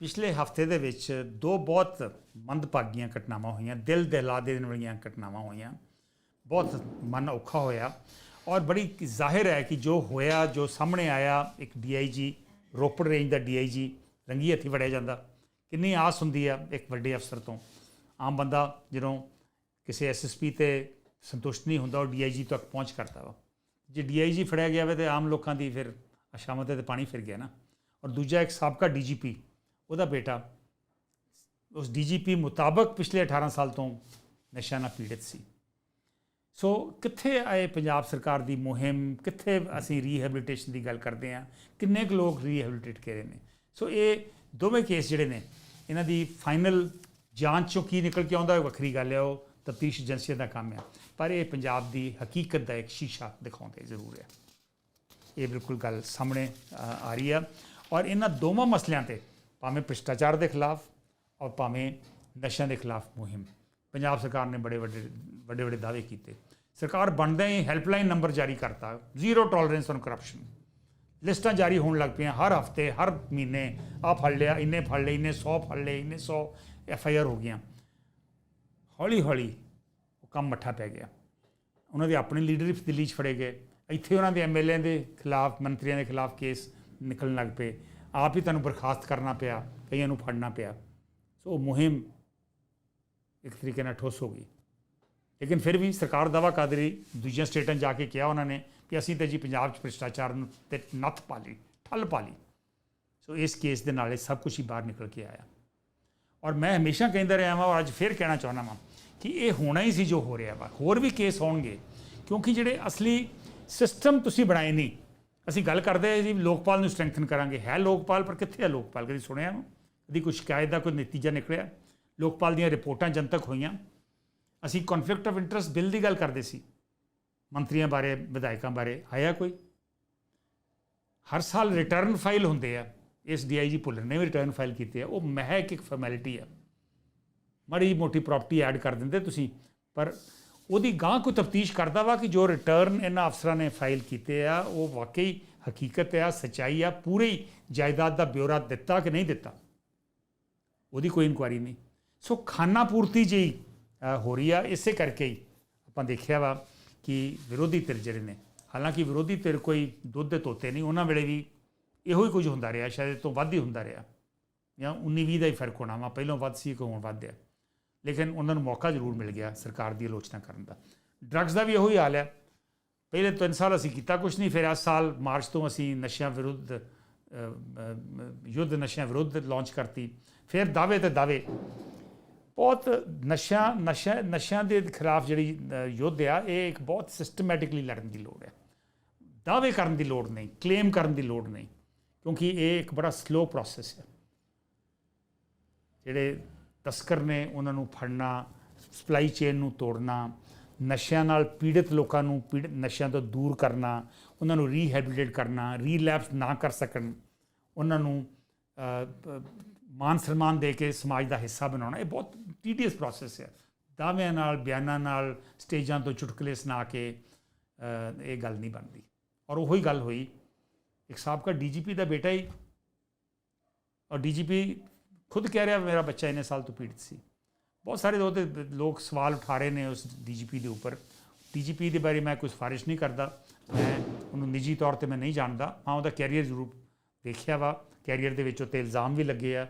ਪਿਛਲੇ ਹਫ਼ਤੇ ਦੇ ਵਿੱਚ ਦੋ ਬਹੁਤ ਮੰਦਭਾਗੀਆਂ ਘਟਨਾਵਾਂ ਹੋਈਆਂ, ਦਿਲ ਦਹਿਲਾ ਦੇਣ ਵਾਲੀਆਂ ਘਟਨਾਵਾਂ ਹੋਈਆਂ। ਬਹੁਤ ਮਨ ਔਖਾ ਹੋਇਆ ਔਰ ਬੜੀ ਜ਼ਾਹਿਰ ਹੈ ਕਿ ਜੋ ਹੋਇਆ, ਜੋ ਸਾਹਮਣੇ ਆਇਆ, ਇੱਕ ਡੀਆਈਜੀ ਰੋਪੜ ਰੇਂਜ ਦਾ ਡੀਆਈਜੀ ਰੰਗੀ ਹੱਥੀ ਫੜਿਆ ਜਾਂਦਾ। ਕਿੰਨੀ ਆਸ ਹੁੰਦੀ ਆ ਇੱਕ ਵੱਡੇ ਅਫਸਰ ਤੋਂ। ਆਮ ਬੰਦਾ ਜਦੋਂ ਕਿਸੇ ਐਸਐਸਪੀ ਤੇ ਸੰਤੁਸ਼ਟ ਨਹੀਂ ਹੁੰਦਾ, ਉਹ ਡੀਆਈਜੀ ਤੱਕ ਪਹੁੰਚ ਕਰਦਾ ਵਾ। ਜੇ ਡੀਆਈਜੀ ਫੜਿਆ ਗਿਆ ਵੇ ਤੇ ਆਮ ਲੋਕਾਂ ਦੀ ਫਿਰ ਅਸ਼ਾਮਤ ਤੇ ਪਾਣੀ ਫਿਰ ਗਿਆ ਨਾ। ਔਰ ਦੂਜਾ ਇੱਕ ਸਾਬਕਾ ਡੀਜੀਪੀ ਉਹਦਾ ਬੇਟਾ ਉਸ ਡੀਜੀਪੀ ਮੁਤਾਬਕ ਪਿਛਲੇ 18 ਸਾਲ ਤੋਂ ਨਸ਼ਾ ਨਾਲ ਪੀੜਿਤ ਸੀ। ਸੋ ਕਿੱਥੇ ਆਏ ਪੰਜਾਬ ਸਰਕਾਰ ਦੀ ਮੁਹਿੰਮ? ਕਿੱਥੇ ਅਸੀਂ ਰੀਹੈਬਿਲਿਟੇਸ਼ਨ ਦੀ ਗੱਲ ਕਰਦੇ ਹਾਂ? ਕਿੰਨੇ ਕੁ ਲੋਕ ਰੀਹੈਬਿਲਿਟੇਟ ਰਹੇ ਨੇ? ਸੋ ਇਹ ਦੋਵੇਂ ਕੇਸ ਜਿਹੜੇ ਨੇ, ਇਹਨਾਂ ਦੀ ਫਾਈਨਲ ਜਾਂਚ ਚੋਂ ਕੀ ਨਿਕਲ ਕੇ ਆਉਂਦਾ ਵੱਖਰੀ ਗੱਲ ਹੈ ਉਹ, ਤਫਤੀਸ਼ ਏਜੰਸੀਆਂ ਦਾ ਕੰਮ ਹੈ। ਪਰ ਇਹ ਪੰਜਾਬ ਦੀ ਹਕੀਕਤ ਦਾ ਇੱਕ ਸ਼ੀਸ਼ਾ ਦਿਖਾਉਂਦੇ ਜ਼ਰੂਰ ਹੈ। ਇਹ ਬਿਲਕੁਲ ਗੱਲ ਸਾਹਮਣੇ ਆ ਰਹੀ ਆ ਔਰ ਇਹਨਾਂ ਦੋਵਾਂ ਮਸਲਿਆਂ ਤੇ ਭਾਵੇਂ ਭ੍ਰਿਸ਼ਟਾਚਾਰ ਦੇ ਖਿਲਾਫ ਔਰ ਭਾਵੇਂ ਨਸ਼ਿਆਂ ਦੇ ਖਿਲਾਫ ਮੁਹਿੰਮ। ਪੰਜਾਬ ਸਰਕਾਰ ਨੇ ਬੜੇ ਵੱਡੇ ਵੱਡੇ ਵੱਡੇ ਦਾਅਵੇ ਕੀਤੇ। ਸਰਕਾਰ ਬਣਦਿਆਂ ਹੀ ਹੈਲਪਲਾਈਨ ਨੰਬਰ ਜਾਰੀ ਕਰਤਾ। Zero tolerance on corruption. ਲਿਸਟਾਂ ਜਾਰੀ ਹੋਣ ਲੱਗ ਪਈਆਂ। ਹਰ ਹਫ਼ਤੇ, ਹਰ ਮਹੀਨੇ ਆ ਫੜ ਲਿਆ, ਇੰਨੇ ਫੜ ਲਏ, ਇੰਨੇ 100 ਫੜ ਲਏ, ਇੰਨੇ 100 ਐਫ ਆਈ ਆਰ ਹੋ ਗਈਆਂ। ਹੌਲੀ ਹੌਲੀ ਉਹ ਕੰਮ ਮੱਠਾ ਪੈ ਗਿਆ। ਉਹਨਾਂ ਦੇ ਆਪਣੇ ਲੀਡਰ ਦਿੱਲੀ 'ਚ ਫੜੇ ਗਏ। ਇੱਥੇ ਉਹਨਾਂ ਦੇ ਐਮਐਲਏ ਦੇ ਖਿਲਾਫ, ਮੰਤਰੀਆਂ ਦੇ ਖਿਲਾਫ ਕੇਸ ਨਿਕਲਣ ਲੱਗ ਪਏ। ਆਪ ਹੀ ਤੁਹਾਨੂੰ ਬਰਖਾਸਤ ਕਰਨਾ ਪਿਆ, ਕਈਆਂ ਨੂੰ ਫੜਨਾ ਪਿਆ। ਸੋ ਉਹ ਮੁਹਿੰਮ ਇੱਕ ਤਰੀਕੇ ਨਾਲ ਠੋਸ ਹੋ ਗਈ। ਲੇਕਿਨ ਫਿਰ ਵੀ ਸਰਕਾਰ ਦਾਵਾ ਕਰ ਰਹੀ, ਦੂਜੀਆਂ ਸਟੇਟਾਂ 'ਚ ਜਾ ਕੇ ਕਿਹਾ ਉਹਨਾਂ ਨੇ ਕਿ ਅਸੀਂ ਤਾਂ ਜੀ ਪੰਜਾਬ 'ਚ ਭ੍ਰਿਸ਼ਟਾਚਾਰ ਨੂੰ ਤੇ ਨੱਥ ਪਾ ਲਈ, ਠੱਲ ਪਾ ਲਈ। ਸੋ ਇਸ ਕੇਸ ਦੇ ਨਾਲ ਇਹ ਸਭ ਕੁਝ ਹੀ ਬਾਹਰ ਨਿਕਲ ਕੇ ਆਇਆ। ਔਰ ਮੈਂ ਹਮੇਸ਼ਾ ਕਹਿੰਦਾ ਰਿਹਾ ਹਾਂ ਔਰ ਅੱਜ ਫਿਰ ਕਹਿਣਾ ਚਾਹੁੰਦਾ ਹਾਂ ਕਿ ਇਹ ਹੋਣਾ ਹੀ ਸੀ ਜੋ ਹੋ ਰਿਹਾ ਵਾ। ਹੋਰ ਵੀ ਕੇਸ ਹੋਣਗੇ, ਕਿਉਂਕਿ ਜਿਹੜੇ ਅਸਲੀ ਸਿਸਟਮ ਤੁਸੀਂ ਬਣਾਏ ਨਹੀਂ ਅਸੀਂ ਗੱਲ ਕਰਦੇ ਹਾਂ ਜੀ, ਲੋਕਪਾਲ ਨੂੰ ਸਟਰੈਂਥਨ ਕਰਾਂਗੇ। ਹੈ ਲੋਕਪਾਲ, ਪਰ ਕਿੱਥੇ ਹੈ ਲੋਕਪਾਲ? ਕਦੀ ਸੁਣਿਆ ਨੂੰ ਕਦੀ ਕੋਈ ਸ਼ਿਕਾਇਤ ਦਾ ਕੋਈ ਨਤੀਜਾ ਨਿਕਲਿਆ? ਲੋਕਪਾਲ ਦੀਆਂ ਰਿਪੋਰਟਾਂ ਜਨਤਕ ਹੋਈਆਂ। ਅਸੀਂ ਕਨਫਲਿਕਟ ਆਫ ਇੰਟਰਸਟ ਬਿੱਲ ਦੀ ਗੱਲ ਕਰਦੇ ਸੀ। ਮੰਤਰੀਆਂ ਬਾਰੇ, ਵਿਧਾਇਕਾਂ ਬਾਰੇ ਆਇਆ ਕੋਈ? ਹਰ ਸਾਲ ਰਿਟਰਨ ਫਾਈਲ ਹੁੰਦੇ ਆ। ਇਸ ਡੀਆਈਜੀ ਭੁੱਲਰ ਨੇ ਵੀ ਰਿਟਰਨ ਫਾਈਲ ਕੀਤੇ ਆ। ਉਹ ਮਹਿਕ ਇੱਕ ਫਾਰਮੈਲਿਟੀ ਆ। ਮਾੜੀ ਮੋਟੀ ਪ੍ਰਾਪਰਟੀ ਐਡ ਕਰ ਦਿੰਦੇ ਤੁਸੀਂ, ਪਰ ਉਹਦੀ ਗਾਂ ਕੋਈ ਤਫਤੀਸ਼ ਕਰਦਾ ਵਾ ਕਿ ਜੋ ਰਿਟਰਨ ਇਹਨਾਂ ਅਫਸਰਾਂ ਨੇ ਫਾਈਲ ਕੀਤੇ ਆ, ਉਹ ਵਾਕਈ ਹਕੀਕਤ ਆ, ਸਚਾਈ ਆ, ਪੂਰੀ ਜਾਇਦਾਦ ਦਾ ਬਿਊਰਾ ਦਿੱਤਾ ਕਿ ਨਹੀਂ ਦਿੱਤਾ? ਉਹਦੀ ਕੋਈ ਇਨਕੁਆਰੀ ਨਹੀਂ। ਸੋ ਖਾਨਾ ਪੂਰਤੀ ਜਿਹੀ ਹੋ ਰਹੀ ਆ। ਇਸੇ ਕਰਕੇ ਹੀ ਆਪਾਂ ਦੇਖਿਆ ਵਾ ਕਿ ਵਿਰੋਧੀ ਧਿਰ ਜਿਹੜੇ ਨੇ, ਹਾਲਾਂਕਿ ਵਿਰੋਧੀ ਧਿਰ ਕੋਈ ਦੁੱਧ ਦੇ ਤੋਤੇ ਨਹੀਂ, ਉਹਨਾਂ ਵੇਲੇ ਵੀ ਇਹੋ ਹੀ ਕੁਝ ਹੁੰਦਾ ਰਿਹਾ, ਸ਼ਾਇਦ ਇਹ ਤੋਂ ਵੱਧ ਹੀ ਹੁੰਦਾ ਰਿਹਾ। ਜਾਂ 19 20 ਦਾ ਹੀ ਫ਼ਰਕ ਹੋਣਾ ਵਾ, ਪਹਿਲਾਂ ਵੱਧ ਸੀ ਕਿ ਹੁਣ ਵੱਧ ਹੈ ਲੇਕਿਨ ਉਹਨਾਂ ਨੂੰ ਮੌਕਾ ਜ਼ਰੂਰ ਮਿਲ ਗਿਆ ਸਰਕਾਰ ਦੀ ਆਲੋਚਨਾ ਕਰਨ ਦਾ। ਡਰੱਗਸ ਦਾ ਵੀ ਇਹੋ ਹੀ ਹਾਲ ਹੈ। ਪਹਿਲੇ ਤਿੰਨ ਸਾਲ ਅਸੀਂ ਕੀਤਾ ਕੁਝ ਨਹੀਂ, ਫਿਰ ਇਸ ਸਾਲ ਮਾਰਚ ਤੋਂ ਅਸੀਂ ਨਸ਼ਿਆਂ ਵਿਰੁੱਧ ਯੁੱਧ ਨਸ਼ਿਆਂ ਵਿਰੁੱਧ ਲਾਂਚ ਕਰਤੀ। ਫਿਰ ਦਾਅਵੇ ਤੇ ਦਾਅਵੇ। ਬਹੁਤ ਨਸ਼ਿਆਂ ਨਸ਼ਿਆਂ ਨਸ਼ਿਆਂ ਦੇ ਖਿਲਾਫ ਜਿਹੜੀ ਯੁੱਧ ਆ, ਇਹ ਇੱਕ ਬਹੁਤ ਸਿਸਟਮੈਟਿਕਲੀ ਲੜਨ ਦੀ ਲੋੜ ਹੈ। ਦਾਅਵੇ ਕਰਨ ਦੀ ਲੋੜ ਨਹੀਂ ਕਲੇਮ ਕਰਨ ਦੀ ਲੋੜ ਨਹੀਂ, ਕਿਉਂਕਿ ਇਹ ਇੱਕ ਬੜਾ ਸਲੋ ਪ੍ਰੋਸੈਸ ਹੈ। ਜਿਹੜੇ ਤਸਕਰ ਨੇ ਉਹਨਾਂ ਨੂੰ ਫੜਨਾ ਸਪਲਾਈ ਚੇਨ ਨੂੰ ਤੋੜਨਾ, ਨਸ਼ਿਆਂ ਨਾਲ ਪੀੜਤ ਲੋਕਾਂ ਨੂੰ ਪੀੜਿਤ ਨਸ਼ਿਆਂ ਤੋਂ ਦੂਰ ਕਰਨਾ, ਉਹਨਾਂ ਨੂੰ ਰੀਹੈਬਿਲਿਟੇਟ ਕਰਨਾ ਰੀਲੈਪਸ ਨਾ ਕਰ ਸਕਣ, ਉਹਨਾਂ ਨੂੰ ਮਾਨ ਸਨਮਾਨ ਦੇ ਕੇ ਸਮਾਜ ਦਾ ਹਿੱਸਾ ਬਣਾਉਣਾ, ਇਹ ਬਹੁਤ ਟੀਡੀਅਸ ਪ੍ਰੋਸੈਸ ਹੈ। ਦਾਅਵਿਆਂ ਨਾਲ, ਬਿਆਨਾਂ ਨਾਲ, ਸਟੇਜਾਂ ਤੋਂ ਚੁਟਕਲੇ ਸੁਣਾ ਕੇ ਇਹ ਗੱਲ ਨਹੀਂ ਬਣਦੀ। ਔਰ ਉਹੀ ਗੱਲ ਹੋਈ, ਇੱਕ ਸਾਬਕਾ ਡੀਜੀਪੀ ਦਾ ਬੇਟਾ ਹੀ, ਔਰ ਡੀਜੀਪੀ ਖੁਦ ਕਹਿ ਰਿਹਾ, ਮੇਰਾ ਬੱਚਾ ਇੰਨੇ ਸਾਲ ਤੋਂ ਪੀੜਤ ਸੀ। ਬਹੁਤ ਸਾਰੇ ਉਹਦੇ ਲੋਕ ਸਵਾਲ ਉਠਾ ਰਹੇ ਨੇ ਉਸ ਡੀਜੀਪੀ ਦੇ ਉੱਪਰ। ਡੀਜੀਪੀ ਦੇ ਬਾਰੇ ਮੈਂ ਕੋਈ ਸਿਫਾਰਿਸ਼ ਨਹੀਂ ਕਰਦਾ। ਮੈਂ ਉਹਨੂੰ ਨਿੱਜੀ ਤੌਰ ਤੇ ਮੈਂ ਨਹੀਂ ਜਾਣਦਾ। ਹਾਂ ਉਹਦਾ ਕੈਰੀਅਰ ਜ਼ਰੂਰ ਦੇਖਿਆ ਵਾ। ਕੈਰੀਅਰ ਦੇ ਵਿੱਚ ਉੱਤੇ ਇਲਜ਼ਾਮ ਵੀ ਲੱਗੇ ਆ।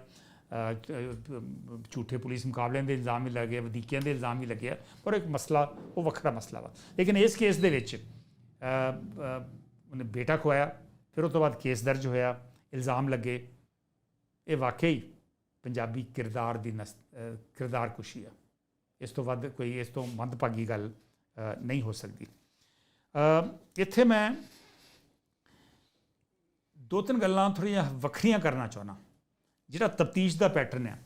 ਝੂਠੇ ਪੁਲਿਸ ਮੁਕਾਬਲਿਆਂ ਦੇ ਇਲਜ਼ਾਮ ਵੀ ਲੱਗੇ ਆ। ਵਧੀਕੀਆਂ ਦੇ ਇਲਜ਼ਾਮ ਵੀ ਲੱਗੇ ਆ। ਪਰ ਇੱਕ ਮਸਲਾ, ਉਹ ਵੱਖਰਾ ਮਸਲਾ ਵਾ। ਲੇਕਿਨ ਇਸ ਕੇਸ ਦੇ ਵਿੱਚ ਉਹਨੇ ਬੇਟਾ ਖੋਇਆ। ਫਿਰ ਉਸ ਤੋਂ ਬਾਅਦ ਕੇਸ ਦਰਜ ਹੋਇਆ। ਇਲਜ਼ਾਮ ਲੱਗੇ। ਇਹ ਵਾਕਈ ਪੰਜਾਬੀ ਕਿਰਦਾਰ ਦੀ ਨਸ- ਕਿਰਦਾਰ ਕੁਸ਼ੀ ਆ। ਇਸ ਤੋਂ ਵੱਧ ਕੋਈ ਇਸ ਤੋਂ ਮੰਦਭਾਗੀ ਗੱਲ ਨਹੀਂ ਹੋ ਸਕਦੀ। ਇੱਥੇ ਮੈਂ ਦੋ ਤਿੰਨ ਗੱਲਾਂ ਥੋੜ੍ਹੀਆਂ ਵੱਖਰੀਆਂ ਕਰਨਾ ਚਾਹੁੰਦਾ। ਜਿਹੜਾ ਤਫਤੀਸ਼ ਦਾ ਪੈਟਰਨ ਹੈ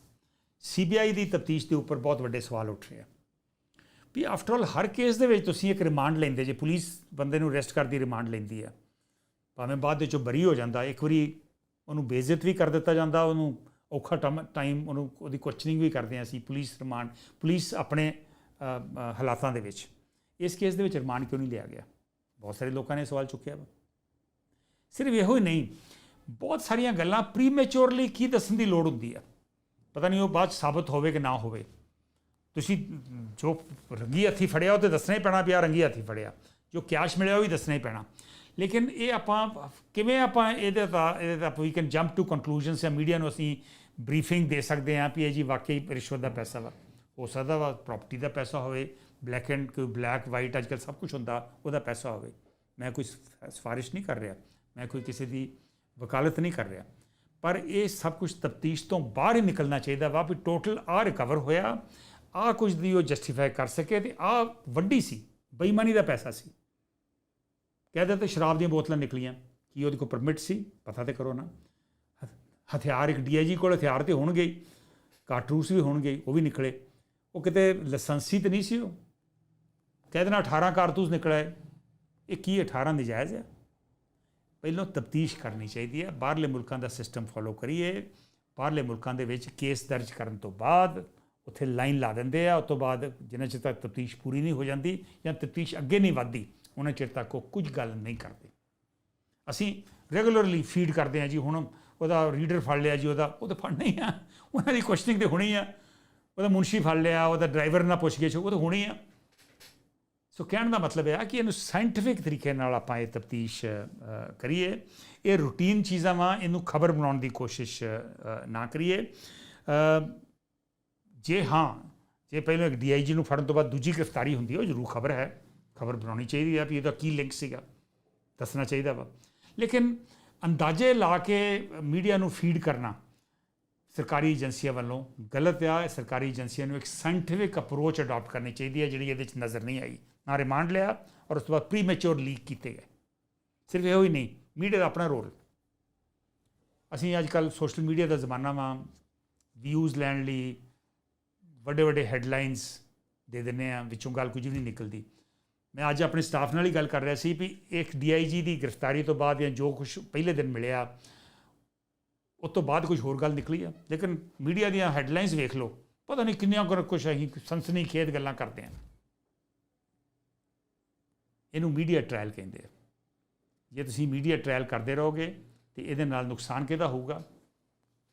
ਸੀਬੀਆਈ ਦੀ ਤਫਤੀਸ਼ ਦੇ ਉੱਪਰ ਬਹੁਤ ਵੱਡੇ ਸਵਾਲ ਉੱਠ ਰਹੇ ਆ। ਵੀ ਆਫਟਰ ਆਲ ਹਰ ਕੇਸ ਦੇ ਵਿੱਚ ਤੁਸੀਂ ਇੱਕ ਰਿਮਾਂਡ ਲੈਂਦੇ, ਜੇ ਪੁਲਿਸ ਬੰਦੇ ਨੂੰ ਅਰੈਸਟ ਕਰਦੀ ਰਿਮਾਂਡ ਲੈਂਦੀ ਆ। ਭਾਵੇਂ ਬਾਅਦ ਦੇ ਬਰੀ ਹੋ ਜਾਂਦਾ, ਇੱਕ ਵਾਰੀ ਉਹਨੂੰ ਬੇਇੱਜ਼ਤ ਵੀ ਕਰ ਦਿੱਤਾ ਜਾਂਦਾ, ਉਹਨੂੰ ਔਖਾ ਟਾਈਮ ਉਹਨੂੰ, ਉਹਦੀ ਕੁਐਸਚਨਿੰਗ ਵੀ ਕਰਦੇ ਆ ਅਸੀਂ ਪੁਲਿਸ ਰਿਮਾਂਡ ਪੁਲਿਸ ਆਪਣੇ ਹਾਲਾਤਾਂ ਦੇ ਵਿੱਚ। ਇਸ ਕੇਸ ਦੇ ਵਿੱਚ ਰਿਮਾਂਡ ਕਿਉਂ ਨਹੀਂ ਲਿਆ ਗਿਆ? ਬਹੁਤ ਸਾਰੇ ਲੋਕਾਂ ਨੇ ਸਵਾਲ ਚੁੱਕਿਆ ਵਾ। ਸਿਰਫ ਇਹੋ ਹੀ ਨਹੀਂ, ਬਹੁਤ ਸਾਰੀਆਂ ਗੱਲਾਂ ਪ੍ਰੀਮੈਚੁਰਲੀ ਕੀ ਦੱਸਣ ਦੀ ਲੋੜ ਹੁੰਦੀ ਆ? ਪਤਾ ਨਹੀਂ ਉਹ ਬਾਅਦ 'ਚ ਸਾਬਤ ਹੋਵੇ ਕਿ ਨਾ ਹੋਵੇ। ਤੁਸੀਂ ਜੋ ਰੰਗੀ ਹੱਥੀ ਫੜਿਆ, ਉਹ ਤੇ ਦੱਸਣਾ ਹੀ ਪੈਣਾ ਪਿਆ ਰੰਗੀ ਹੱਥੀ ਫੜਿਆ। ਜੋ ਕੈਸ਼ ਮਿਲਿਆ, ਉਹ ਵੀ ਦੱਸਣਾ ਹੀ ਪੈਣਾ। ਲੇਕਿਨ ਇਹ ਆਪਾਂ, ਕਿਵੇਂ ਆਪਾਂ ਇਹਦੇ ਦਾ ਇਹਦੇ ਦਾ ਵੀ ਕੈਨ ਜੰਪ ਟੂ ਕਨਕਲੂਜਨਸ ਜਾਂ ਮੀਡੀਆ ਨੂੰ ਅਸੀਂ ਬਰੀਫਿੰਗ ਦੇ ਸਕਦੇ ਹਾਂ ਵੀ ਇਹ ਜੀ ਵਾਕਈ ਰਿਸ਼ਵਤ ਦਾ ਪੈਸਾ ਵਾ। ਹੋ ਸਕਦਾ ਵਾ ਪ੍ਰਾਪਰਟੀ ਦਾ ਪੈਸਾ ਹੋਵੇ ਬਲੈਕ ਐਂਡ ਕੋਈ ਬਲੈਕ ਵਾਈਟ ਅੱਜਕੱਲ ਸਭ ਕੁਝ ਹੁੰਦਾ, ਉਹਦਾ ਪੈਸਾ ਹੋਵੇ। ਮੈਂ ਕੋਈ ਸਿਫ- ਸਿਫਾਰਿਸ਼ ਨਹੀਂ ਕਰ ਰਿਹਾ, ਮੈਂ ਕੋਈ ਕਿਸੇ ਦੀ ਵਕਾਲਤ ਨਹੀਂ ਕਰ ਰਿਹਾ। ਪਰ ਇਹ ਸਭ ਕੁਝ ਤਫਤੀਸ਼ ਤੋਂ ਬਾਹਰ ਹੀ ਨਿਕਲਣਾ ਚਾਹੀਦਾ ਵਾ ਵੀ ਟੋਟਲ ਆ ਰਿਕਵਰ ਹੋਇਆ, ਆ ਕੁਝ ਦੀ ਉਹ ਜਸਟੀਫਾਈ ਕਰ ਸਕੇ ਤੇ ਆ ਵੱਡੀ ਸੀ, ਬੇਈਮਾਨੀ ਦਾ ਪੈਸਾ ਸੀ। ਕਹਿੰਦੇ ਤੇ ਸ਼ਰਾਬ ਦੀਆਂ ਬੋਤਲਾਂ ਨਿਕਲੀਆਂ, ਕੀ ਉਹਦੇ ਕੋਲ ਪਰਮਿਟ ਸੀ, ਪਤਾ ਤੇ ਕਰੋ ਨਾ। ਹਥਿਆਰ ਇੱਕ ਡੀਆਈਜੀ ਕੋਲ ਹਥਿਆਰ ਤੇ ਹੋਣਗੇ ਹੀ। ਵੀ ਹੋਣਗੇ ਉਹ ਵੀ ਨਿਕਲੇ। ਉਹ ਕਿਤੇ ਲਾਇਸੈਂਸੀ ਤੇ ਨਹੀਂ ਸੀ ਉਹ? ਕਹਿ ਦੇਣਾ 18 ਕਾਰਤੂਸ ਨਿਕਲਿਆ ਇਹ ਕੀ 18 ਜਾਇਜ਼ ਹੈ। ਪਹਿਲਾਂ ਤਫਤੀਸ਼ ਕਰਨੀ ਚਾਹੀਦੀ ਹੈ। ਬਾਹਰਲੇ ਮੁਲਕਾਂ ਦਾ ਸਿਸਟਮ ਫੋਲੋ ਕਰੀਏ। ਬਾਹਰਲੇ ਮੁਲਕਾਂ ਦੇ ਵਿੱਚ ਕੇਸ ਦਰਜ ਕਰਨ ਤੋਂ ਬਾਅਦ ਉੱਥੇ ਲਾਈਨ ਲਾ ਦਿੰਦੇ ਆ। ਉਸ ਤੋਂ ਬਾਅਦ ਜਿੰਨਾ ਚਿਰ ਤੱਕ ਤਫਤੀਸ਼ ਪੂਰੀ ਨਹੀਂ ਹੋ ਜਾਂਦੀ ਜਾਂ ਤਫਤੀਸ਼ ਅੱਗੇ ਨਹੀਂ ਵੱਧਦੀ, ਉਹਨਾਂ ਚਿਰ ਤੱਕ ਉਹ ਕੁਝ ਗੱਲ ਨਹੀਂ ਕਰਦੇ। ਅਸੀਂ ਰੈਗੂਲਰਲੀ ਫੀਡ ਕਰਦੇ ਹਾਂ ਜੀ। ਹੁਣ ਉਹਦਾ ਰੀਡਰ ਫੜ ਲਿਆ ਜੀ ਉਹਦਾ। ਉਹ ਤਾਂ ਫੜਨਾ ਹੀ ਆ। ਉਹਨਾਂ ਦੀ ਕੁਐਸਚਨਿੰਗ ਤੇ ਹੋਣੀ ਆ। ਉਹਦਾ ਮੁਨਸ਼ੀ ਫੜ ਲਿਆ, ਉਹਦਾ ਡਰਾਈਵਰ ਨਾਲ ਪੁੱਛ ਗਏ ਉਹ ਤਾਂ ਹੋਣੀ ਆ। ਸੋ ਕਹਿਣ ਦਾ ਮਤਲਬ ਇਹ ਆ ਕਿ ਇਹਨੂੰ ਸਾਇੰਟੀਫਿਕ ਤਰੀਕੇ ਨਾਲ ਆਪਾਂ ਇਹ ਤਫਤੀਸ਼ ਕਰੀਏ। ਇਹ ਰੂਟੀਨ ਚੀਜ਼ਾਂ ਵਾ, ਇਹਨੂੰ ਖਬਰ ਬਣਾਉਣ ਦੀ ਕੋਸ਼ਿਸ਼ ਨਾ ਕਰੀਏ। ਜੇ ਹਾਂ, ਜੇ ਪਹਿਲਾਂ ਇੱਕ ਡੀਆਈਜੀ ਨੂੰ ਫੜਨ ਤੋਂ ਬਾਅਦ ਦੂਜੀ ਗ੍ਰਿਫਤਾਰੀ ਹੁੰਦੀ ਹੈ ਉਹ ਜ਼ਰੂਰ ਖਬਰ ਹੈ। ਖਬਰ ਬਣਾਉਣੀ ਚਾਹੀਦੀ ਹੈ ਵੀ ਇਹਦਾ ਕੀ ਲਿੰਕ ਸੀਗਾ। ਦੱਸਣਾ ਚਾਹੀਦਾ ਵਾ। ਲੇਕਿਨ ਅੰਦਾਜ਼ੇ ਲਾ ਕੇ ਮੀਡੀਆ ਨੂੰ ਫੀਡ ਕਰਨਾ। ਸਰਕਾਰੀ ਏਜੰਸੀਆਂ ਵੱਲੋਂ ਗਲਤ ਆ ਸਰਕਾਰੀ ਏਜੰਸੀਆਂ ਨੂੰ ਇੱਕ ਸਾਇੰਟੀਫਿਕ ਅਪਰੋਚ ਅਡਾਪਟ ਕਰਨੀ ਚਾਹੀਦੀ ਹੈ, ਜਿਹੜੀ ਇਹਦੇ ਵਿੱਚ ਨਜ਼ਰ ਨਹੀਂ ਆਈ। ਨਾ ਰਿਮਾਂਡ ਲਿਆ ਔਰ ਉਸ ਤੋਂ ਬਾਅਦ ਪ੍ਰੀਮੈਚੁਰ ਲੀਕ ਕੀਤੇ ਗਏ। ਸਿਰਫ ਇਹੋ ਹੀ ਨਹੀਂ, ਮੀਡੀਆ ਦਾ ਆਪਣਾ ਰੋਲ ਅਸੀਂ ਅੱਜ ਕੱਲ ਸੋਸ਼ਲ ਮੀਡੀਆ ਦਾ ਜ਼ਮਾਨਾ ਵਾ। ਵਿਊਜ਼ ਲੈਣ ਲਈ ਵੱਡੇ ਵੱਡੇ ਹੈਡਲਾਈਨਸ ਦੇ ਦਿੰਦੇ ਆ ਵਿੱਚੋਂ ਗੱਲ ਕੁਝ ਵੀ ਨਹੀਂ ਨਿਕਲਦੀ। ਮੈਂ ਅੱਜ ਆਪਣੇ ਸਟਾਫ ਨਾਲ ਹੀ ਗੱਲ ਕਰ ਰਿਹਾ ਸੀ ਵੀ ਇੱਕ ਡੀਆਈਜੀ ਦੀ ਗ੍ਰਿਫਤਾਰੀ ਤੋਂ ਬਾਅਦ ਜਾਂ ਜੋ ਕੁਝ ਪਹਿਲੇ ਦਿਨ ਮਿਲਿਆ ਉਸ ਤੋਂ ਬਾਅਦ ਕੁਝ ਹੋਰ ਗੱਲ ਨਿਕਲੀ ਆ। ਲੇਕਿਨ ਮੀਡੀਆ ਦੀਆਂ ਹੈਡਲਾਈਨਸ ਵੇਖ ਲਓ, ਪਤਾ ਨਹੀਂ ਕਿੰਨੀਆਂ ਕੁ ਕੁਝ ਅਸੀਂ ਸਨਸਨੀ ਖੇਤ ਗੱਲਾਂ ਕਰਦੇ ਆ ਇਹਨੂੰ ਮੀਡੀਆ ਟ੍ਰਾਇਲ ਕਹਿੰਦੇ ਆ। ਜੇ ਤੁਸੀਂ ਮੀਡੀਆ ਟ੍ਰਾਇਲ ਕਰਦੇ ਰਹੋਗੇ ਤੇ ਇਹਦੇ ਨਾਲ ਨੁਕਸਾਨ ਕਿਹਦਾ ਹੋਊਗਾ?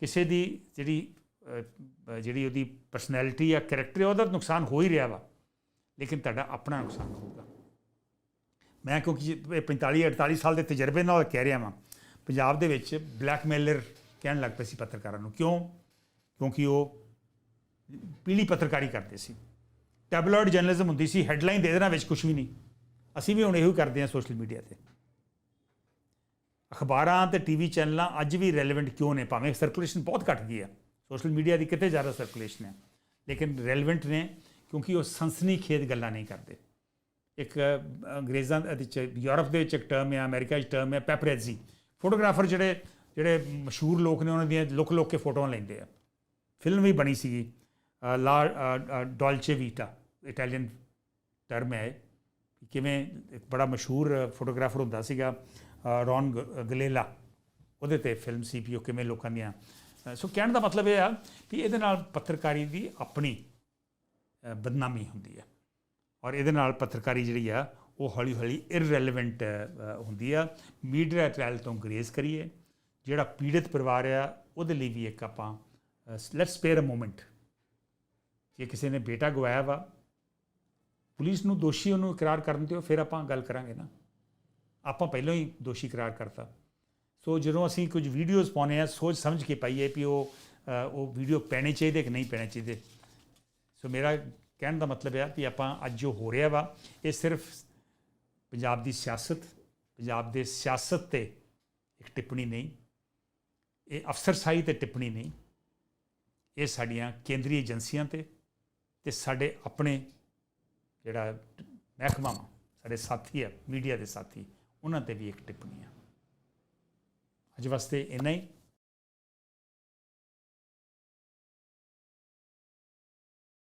ਕਿਸੇ ਦੀ ਜਿਹੜੀ ਜਿਹੜੀ ਉਹਦੀ ਪਰਸਨੈਲਿਟੀ ਜਾਂ ਕੈਰੈਕਟਰ ਉਹਦਾ ਨੁਕਸਾਨ ਹੋ ਹੀ ਰਿਹਾ ਵਾ। ਲੇਕਿਨ ਤੁਹਾਡਾ ਆਪਣਾ ਨੁਕਸਾਨ ਹੋਊਗਾ। ਮੈਂ ਕਿਉਂਕਿ ਇਹ 45 48 ਸਾਲ ਦੇ ਤਜਰਬੇ ਨਾਲ ਕਹਿ ਰਿਹਾ ਵਾਂ, ਪੰਜਾਬ ਦੇ ਵਿੱਚ ਬਲੈਕਮੇਲਰ ਕਹਿਣ ਲੱਗ ਪਏ ਸੀ ਪੱਤਰਕਾਰਾਂ ਨੂੰ। ਕਿਉਂ? ਕਿਉਂਕਿ ਉਹ ਪੀਲੀ ਪੱਤਰਕਾਰੀ ਕਰਦੇ ਸੀ। ਟੈਬਲੋਇਡ ਜਰਨਲਿਜ਼ਮ ਹੁੰਦੀ ਸੀ ਹੈਡਲਾਈਨ ਦੇ ਦੇਣਾ ਵਿੱਚ ਕੁਝ ਵੀ ਨਹੀਂ। ਅਸੀਂ ਵੀ ਹੁਣ ਇਹੋ ਹੀ ਕਰਦੇ ਹਾਂ ਸੋਸ਼ਲ ਮੀਡੀਆ ਤੇ। ਅਖਬਾਰਾਂ ਤੇ ਟੀਵੀ ਚੈਨਲਾਂ ਅੱਜ ਵੀ ਰੈਲੇਵੈਂਟ ਕਿਉਂ ਨੇ? ਭਾਵੇਂ ਸਰਕੂਲੇਸ਼ਨ ਬਹੁਤ ਘਟ ਗਈ ਹੈ ਸੋਸ਼ਲ ਮੀਡੀਆ ਦੀ ਕਿਤੇ ਜ਼ਿਆਦਾ ਸਰਕੂਲੇਸ਼ਨ ਹੈ। ਲੇਕਿਨ ਰੈਲੇਵੈਂਟ ਨੇ ਕਿਉਂਕਿ ਉਹ ਸੰਸਨੀ ਖੇਤ ਗੱਲਾਂ ਨਹੀਂ ਕਰਦੇ। ਇੱਕ ਅੰਗਰੇਜ਼ਾਂ ਦੇ ਵਿੱਚ ਯੂਰਪ ਦੇ ਵਿੱਚ ਇੱਕ ਟਰਮ ਹੈ ਅਮਰੀਕਾ 'ਚ ਟਰਮ ਹੈ ਪੈਪਰੇਜ਼ੀ ਫੋਟੋਗ੍ਰਾਫਰ ਜਿਹੜੇ ਜਿਹੜੇ ਮਸ਼ਹੂਰ ਲੋਕ ਨੇ ਉਹਨਾਂ ਦੀਆਂ ਲੁੱਕ ਲੁੱਕ ਕੇ ਫੋਟੋਆਂ ਲੈਂਦੇ ਆ। ਫਿਲਮ ਵੀ ਬਣੀ ਸੀਗੀ la uh, uh, dolce vita Italian term ਹੈ ਕਿ ਕਿਵੇਂ ਇੱਕ ਬੜਾ ਮਸ਼ਹੂਰ ਫੋਟੋਗ੍ਰਾਫਰ ਹੁੰਦਾ ਸੀਗਾ ਅ, ਰੌਨ ਗ- ਗਲੇਲਾ। ਉਹਦੇ ਤੇ ਫਿਲਮ ਸੀ ਵੀ ਉਹ ਕਿਵੇਂ ਲੋਕਾਂ ਦੀਆਂ ਸੋ ਕਹਿਣ ਦਾ ਮਤਲਬ ਇਹ ਆ ਵੀ ਇਹਦੇ ਨਾਲ ਪੱਤਰਕਾਰੀ ਦੀ ਆਪਣੀ ਬਦਨਾਮੀ ਹੁੰਦੀ ਹੈ। ਔਰ ਇਹਦੇ ਨਾਲ ਪੱਤਰਕਾਰੀ ਜਿਹੜੀ ਆ, ਉਹ ਹੌਲੀ ਹੌਲੀ ਇਰਰੈਲੇਵੈਂਟ ਹੁੰਦੀ ਆ। ਮੀਡੀਆ ਟ੍ਰਾਇਲ ਤੋਂ ਗਰੇਜ਼ ਕਰੀਏ। ਜਿਹੜਾ ਪੀੜਤ ਪਰਿਵਾਰ ਆ, ਉਹਦੇ ਲਈ ਵੀ ਇੱਕ ਆਪਾਂ ਲੈਟਸ ਸਪੇਅਰ ਅ ਮੋਮੈਂਟ ਜੇ ਕਿਸੇ ਨੇ ਬੇਟਾ ਗਵਾਇਆ ਵਾ, ਪੁਲਿਸ ਨੂੰ ਦੋਸ਼ੀ ਉਹਨੂੰ ਇਕਰਾਰ ਕਰਨ ਦਿਓ, ਫਿਰ ਆਪਾਂ ਗੱਲ ਕਰਾਂਗੇ ਨਾ। ਆਪਾਂ ਪਹਿਲਾਂ ਹੀ ਦੋਸ਼ੀ ਇਕਰਾਰ ਕਰਤਾ। ਸੋ ਜਦੋਂ ਅਸੀਂ ਕੁਝ ਵੀਡੀਓਜ਼ ਪਾਉਨੇ ਆ, ਸੋਚ ਸਮਝ ਕੇ ਪਾਈਏ ਵੀ ਉਹ ਉਹ ਵੀਡੀਓ ਪੈਣੇ ਚਾਹੀਦੇ ਕਿ ਨਹੀਂ ਪੈਣੇ ਚਾਹੀਦੇ। ਸੋ ਮੇਰਾ ਕਹਿਣ ਦਾ ਮਤਲਬ ਹੈ ਕਿ ਆਪਾਂ ਅੱਜ ਜੋ ਹੋ ਰਿਹਾ ਵਾ, ਇਹ ਸਿਰਫ ਪੰਜਾਬ ਦੀ ਸਿਆਸਤ, ਪੰਜਾਬ ਦੇ ਸਿਆਸਤ ਤੇ ਇੱਕ ਟਿੱਪਣੀ ਨਹੀਂ, ਇਹ ਅਫਸਰਸ਼ਾਹੀ ਤੇ ਟਿੱਪਣੀ ਨਹੀਂ, ਇਹ ਸਾਡੀਆਂ ਕੇਂਦਰੀ ਏਜੰਸੀਆਂ ਤੇ ਤੇ ਸਾਡੇ ਆਪਣੇ ਜਿਹੜਾ ਮਹਿਕਮਾ ਵਾ, ਸਾਡੇ ਸਾਥੀ ਆ, ਮੀਡੀਆ ਦੇ ਸਾਥੀ, ਉਹਨਾਂ ਤੇ ਵੀ ਇੱਕ ਟਿੱਪਣੀ ਆ। ਅੱਜ ਵਾਸਤੇ ਇੰਨਾ ਹੀ।